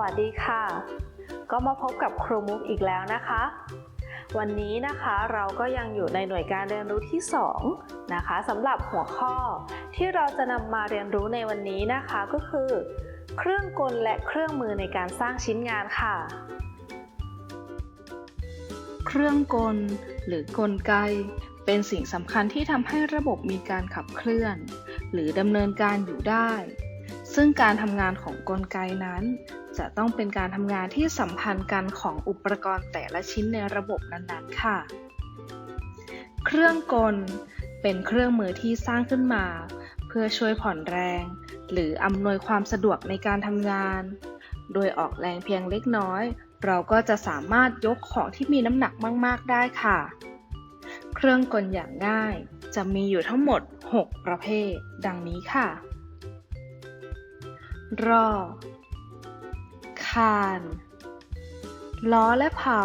วัสดีค่ะ ก็มาพบกับครูมุกอีกแล้วนะคะ วันนี้นะคะเราก็ยังอยู่ในหน่วยการเรียนรู้ที่ 2 นะคะสำหรับหัวข้อที่เราจะนำมาเรียนรู้ในวันนี้นะคะก็คือ เครื่องกลและเครื่องมือในการสร้างชิ้นงานค่ะ เครื่องกล หรือกลไก เป็นสิ่งสำคัญที่ทำให้ระบบมีการขับเคลื่อน หรือดำเนินการอยู่ได้ซึ่งการทำงานของกลไกนั้น จะต้องเป็นการทำงานที่สัมพันธ์กันของอุปกรณ์แต่ละชิ้นในระบบนั้นๆ ค่ะ เครื่องกล เป็นเครื่องมือที่สร้างขึ้นมา เพื่อช่วยผ่อนแรง หรืออำนวยความสะดวกในการทำงาน โดยออกแรงเพียงเล็กน้อย เราก็จะสามารถยกของที่มีน้ำหนักมาก ๆ ได้ค่ะ เครื่องกลอย่างง่าย จะมีอยู่ทั้งหมด 6 ประเภท ดังนี้ค่ะรอ คาน ล้อและเผา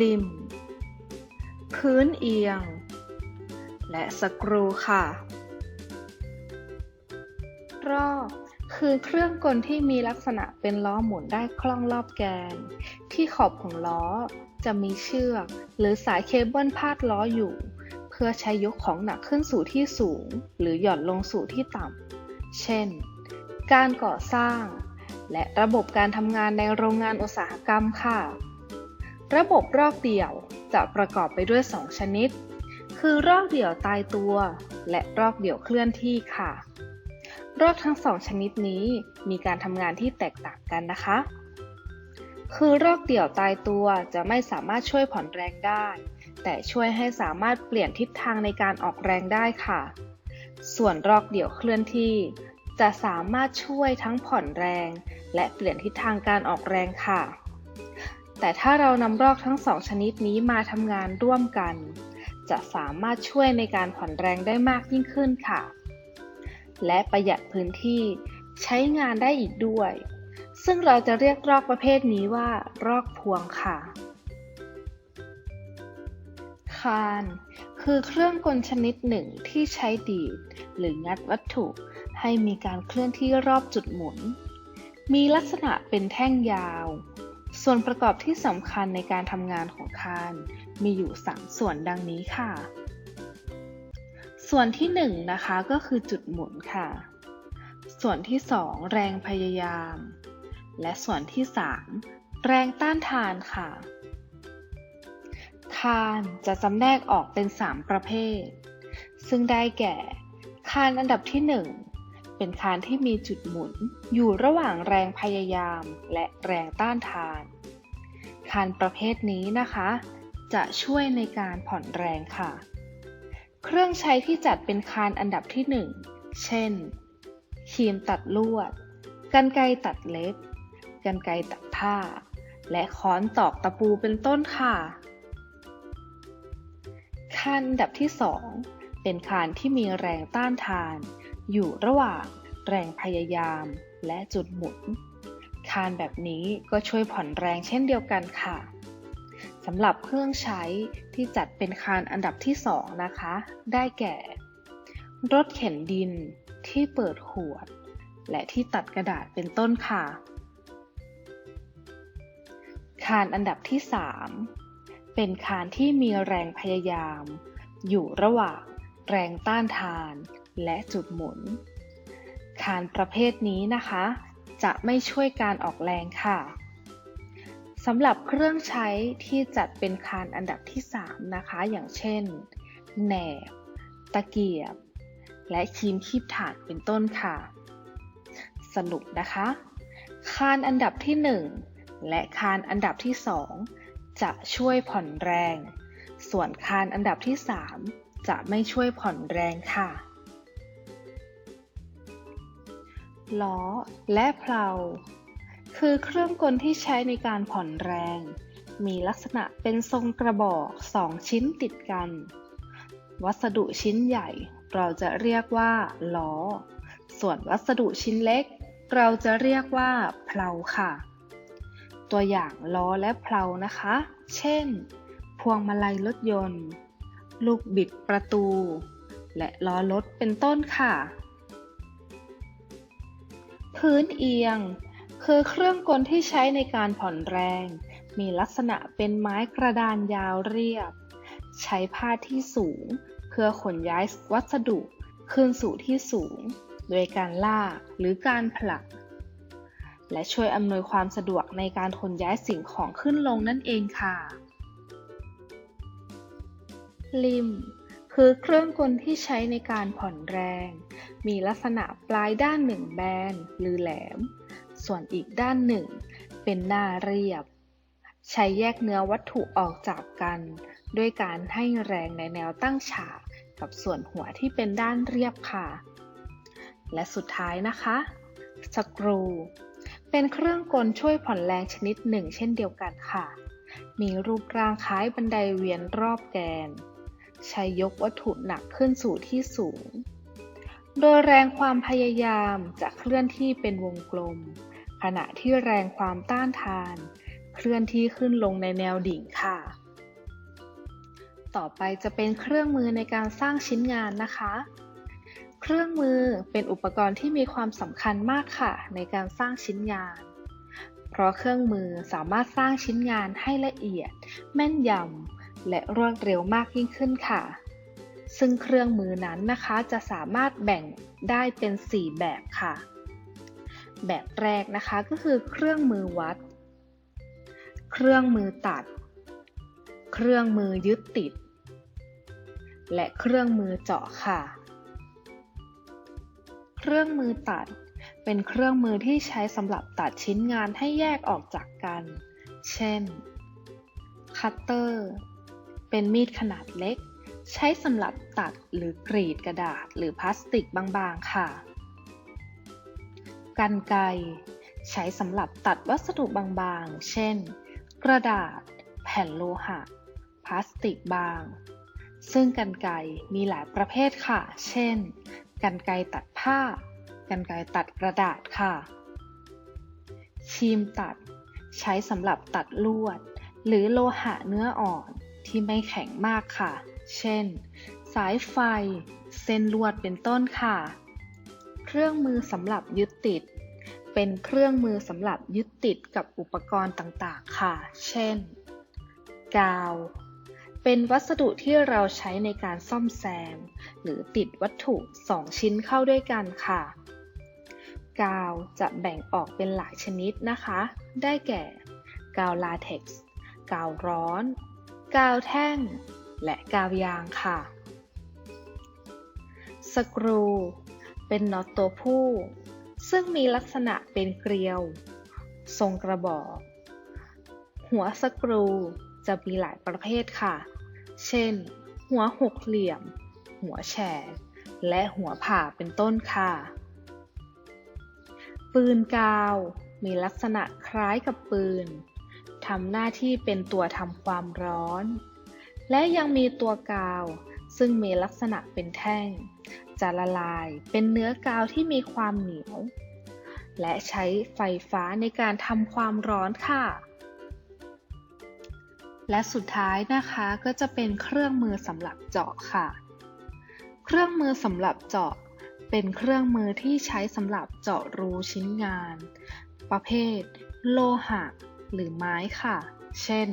ลิม พื้นเอียง และสกรูค่ะ รอกคือเครื่องกลที่มีลักษณะเป็นล้อหมุนได้คล่องรอบแกน ที่ขอบของล้อจะมีเชือก หรือสายเคเบิลพาดล้ออยู่ เพื่อใช้ยกของหนักขึ้นสู่ที่สูง หรือหย่อนลงสู่ที่ต่ำ เช่น การก่อสร้าง และระบบการทำงานในโรงงานอุตสาหกรรมค่ะ ระบบรอกเดี่ยวจะประกอบไปด้วย 2 ชนิด คือรอกเดี่ยวตายตัว และรอกเดี่ยวเคลื่อนที่ค่ะ รอกทั้งสองชนิดนี้มีการทำงานที่แตกต่างกันนะคะ คือรอกเดี่ยวตายตัวจะไม่สามารถช่วยผ่อนแรงได้ แต่ช่วยให้สามารถเปลี่ยนทิศทางในการออกแรงได้ค่ะ ส่วนรอกเดี่ยวเคลื่อนที่ จะสามารถช่วยทั้งผ่อนแรง และเปลี่ยนทิศทางการออกแรงค่ะ แต่ถ้าเรานำรอกทั้งสองชนิดนี้มาทำงานร่วมกัน จะสามารถช่วยในการผ่อนแรงได้มากยิ่งขึ้นค่ะ และประหยัดพื้นที่ใช้งานได้อีกด้วย ซึ่งเราจะเรียกรอกประเภทนี้ว่า รอกพวงค่ะ คาน คือเครื่องกลชนิดหนึ่งที่ใช้ดีด หรืองัดวัตถุ ให้มีการเคลื่อนที่รอบจุดหมุน มีลักษณะเป็นแท่งยาว ส่วนประกอบที่สำคัญในการทำงานของคานมีอยู่ 3 ส่วนดังนี้ค่ะ ส่วนที่ 1นงนะคะก็คือจุดหมุนค่ะ ส่วนที่ 2 แรงพยายาม และส่วนที่ 3 แรงต้านทานค่ะ คานจะจำแนกออกเป็น 3 ประเภท ซึ่งได้แก่ คานอันดับที่ 1 เป็นคานที่มีจุดหมุน อยู่ระหว่างแรงพยายามและแรงต้านทาน คานประเภทนี้นะคะ จะช่วยในการผ่อนแรงค่ะ เครื่องใช้ที่จัดเป็นคานอันดับที่ 1 เช่นครีมตัดลวด กันไกตัดเล็บ กันไกตัดผ้า และค้อนตอกตะปูเป็นต้นค่ะ คานอันดับที่ 2 เป็นคานที่มีแรงต้านทาน อยู่ระหว่างแรงพยายามและจุดหมุน คานแบบนี้ก็ช่วยผ่อนแรงเช่นเดียวกันค่ะสำหรับเครื่องใช้ที่จัดเป็นคานอันดับที่ 2 นะคะ ได้แก่ รถเข็นดินที่เปิดขวด และที่ตัดกระดาษเป็นต้นค่ะ คานอันดับที่ 3 เป็นคานที่มีแรงพยายาม อยู่ระหว่างแรงต้านทานและจุดหมุน คานประเภทนี้นะคะ จะไม่ช่วยการออกแรงค่ะสำหรับเครื่องใช้ที่จัดเป็นคานอันดับที่ 3 นะคะ อย่างเช่น แหนบ ตะเกียบ และครีมคีบถาดเป็นต้นค่ะ สรุปนะคะ คานอันดับที่ 1 และคานอันดับที่ 2 จะช่วยผ่อนแรง ส่วนคานอันดับที่ 3 จะไม่ช่วยผ่อนแรงค่ะ ล้อและเพลาคือเครื่องกลที่ใช้ในการผ่อนแรง มีลักษณะเป็นทรงกระบอกสองชิ้นติดกัน วัสดุชิ้นใหญ่เราจะเรียกว่าล้อ ส่วนวัสดุชิ้นเล็ก เราจะเรียกว่าเพลาค่ะ ตัวอย่างล้อและเพลานะคะ เช่น พวงมาลัยรถยนต์ ลูกบิดประตู และล้อรถเป็นต้นค่ะ พื้นเอียง คือเครื่องกลที่ใช้ในการผ่อนแรง มีลักษณะเป็นไม้กระดานยาวเรียบ ใช้ผ้าที่สูง เพื่อขนย้ายวัสดุขึ้นสู่ที่สูง โดยการลากหรือการผลัก และช่วยอำนวยความสะดวกในการขนย้ายสิ่งของขึ้นลงนั่นเองค่ะ ลิม คือเครื่องกลที่ใช้ในการผ่อนแรง มีลักษณะปลายด้านหนึ่งแบนหรือแหลม ส่วนอีกด้านหนึ่ง เป็นหน้าเรียบ ใช้แยกเนื้อวัตถุออกจากกัน ด้วยการให้แรงในแนวตั้งฉากกับส่วนหัวที่เป็นด้านเรียบค่ะ และสุดท้ายนะคะ สกรู เป็นเครื่องกลช่วยผ่อนแรงชนิดหนึ่งเช่นเดียวกันค่ะ มีรูปร่างคล้ายบันไดเวียนรอบแกน ใช้ยกวัตถุหนักขึ้นสู่ที่สูง โดยแรงความพยายามจะเคลื่อนที่เป็นวงกลม ขณะที่แรงความต้านทาน เคลื่อนที่ขึ้นลงในแนวดิ่งค่ะ ต่อไปจะเป็นเครื่องมือในการสร้างชิ้นงานนะคะ เครื่องมือเป็นอุปกรณ์ที่มีความสำคัญมากค่ะ ในการสร้างชิ้นงาน เพราะเครื่องมือสามารถสร้างชิ้นงานให้ละเอียด แม่นยำและรวดเร็วมากยิ่งขึ้นค่ะ ซึ่งเครื่องมือนั้นนะคะจะสามารถแบ่งได้เป็น 4 แบบค่ะ แบบแรกนะคะก็คือเครื่องมือวัด เครื่องมือตัด เครื่องมือยึดติด และเครื่องมือเจาะค่ะ เครื่องมือตัด เป็นเครื่องมือที่ใช้สำหรับตัดชิ้นงานให้แยกออกจากกัน เช่น คัตเตอร์ เป็นมีดขนาดเล็ก ใช้สำหรับตัดหรือกรีดกระดาษหรือพลาสติกบางๆ ค่ะ กันไกรใช้สำหรับตัดวัสดุบางๆ เช่น กระดาษ แผ่นโลหะ พลาสติกบาง ซึ่งกันไกรมีหลายประเภทค่ะ เช่น กันไกรตัด ผ้ากันไกรตัดกระดาษค่ะ ชีมตัด ใช้สำหรับตัดลวด หรือโลหะเนื้ออ่อนที่ไม่แข็งมากค่ะ เช่น สายไฟ เส้นลวดเป็นต้นค่ะ เครื่องมือสำหรับยึดติด เป็นเครื่องมือสำหรับยึดติดกับอุปกรณ์ต่างๆ ค่ะ เช่น กาว เป็นวัสดุที่เราใช้ในการซ่อมแซม หรือติดวัตถุ 2 ชิ้นเข้าด้วยกันค่ะ กาวจะแบ่งออกเป็นหลายชนิดนะคะ ได้แก่ กาวลาเท็กซ์ กาวร้อน กาวแท่ง และกาวยางค่ะ สกรู เป็นน็อตตัวผู้ ซึ่งมีลักษณะเป็นเกลียว ทรงกระบอก หัวสกรู จะมีหลายประเภทค่ะ เช่น หัวหกเหลี่ยม หัวแฉก และหัวผ่าเป็นต้นค่ะ ปืนกาว มีลักษณะคล้ายกับปืนทำหน้าที่เป็นตัวทำความร้อน และยังมีตัวกาว ซึ่งมีลักษณะเป็นแท่ง จะละลายเป็นเนื้อกาวที่มีความเหนียว และใช้ไฟฟ้าในการทำความร้อนค่ะ และสุดท้ายนะคะก็จะเป็นเครื่องมือสำหรับเจาะค่ะ เครื่องมือสำหรับเจาะ เป็นเครื่องมือที่ใช้สำหรับเจาะรูชิ้นงาน ประเภท โลหะ หรือไม้ค่ะ เช่น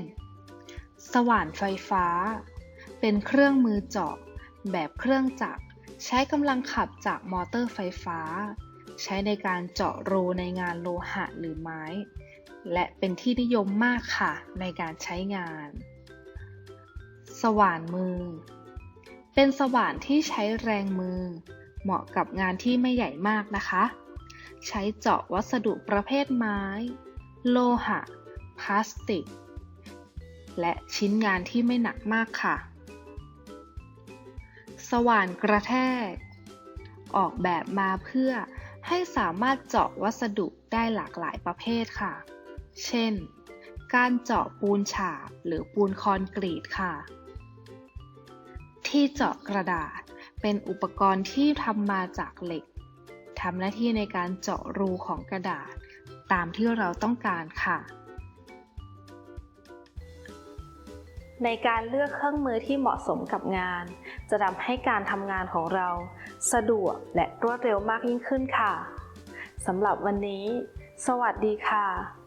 สว่านไฟฟ้า เป็นเครื่องมือเจาะ แบบเครื่องจักร ใช้กำลังขับจากมอเตอร์ไฟฟ้า ใช้ในการเจาะรูในงานโลหะหรือไม้ และเป็นที่นิยมมากค่ะในการใช้งาน สว่านมือ เป็นสว่านที่ใช้แรงมือ เหมาะกับงานที่ไม่ใหญ่มากนะคะ ใช้เจาะวัสดุประเภทไม้ โลหะ พลาสติก และชิ้นงานที่ไม่หนักมากค่ะ สว่านกระแทก ออกแบบมาเพื่อให้สามารถเจาะวัสดุได้หลากหลายประเภทค่ะ เช่น การเจาะปูนฉาบหรือปูนคอนกรีตค่ะ ที่เจาะกระดาษเป็นอุปกรณ์ที่ทำมาจากเหล็กทำหน้าที่ในการเจาะรูของกระดาษ ตามที่เราต้องการค่ะ ในการเลือกเครื่องมือที่เหมาะสมกับงาน จะทำให้การทำงานของเรา สะดวกและรวดเร็วมากยิ่งขึ้นค่ะสำหรับวันนี้ สวัสดีค่ะ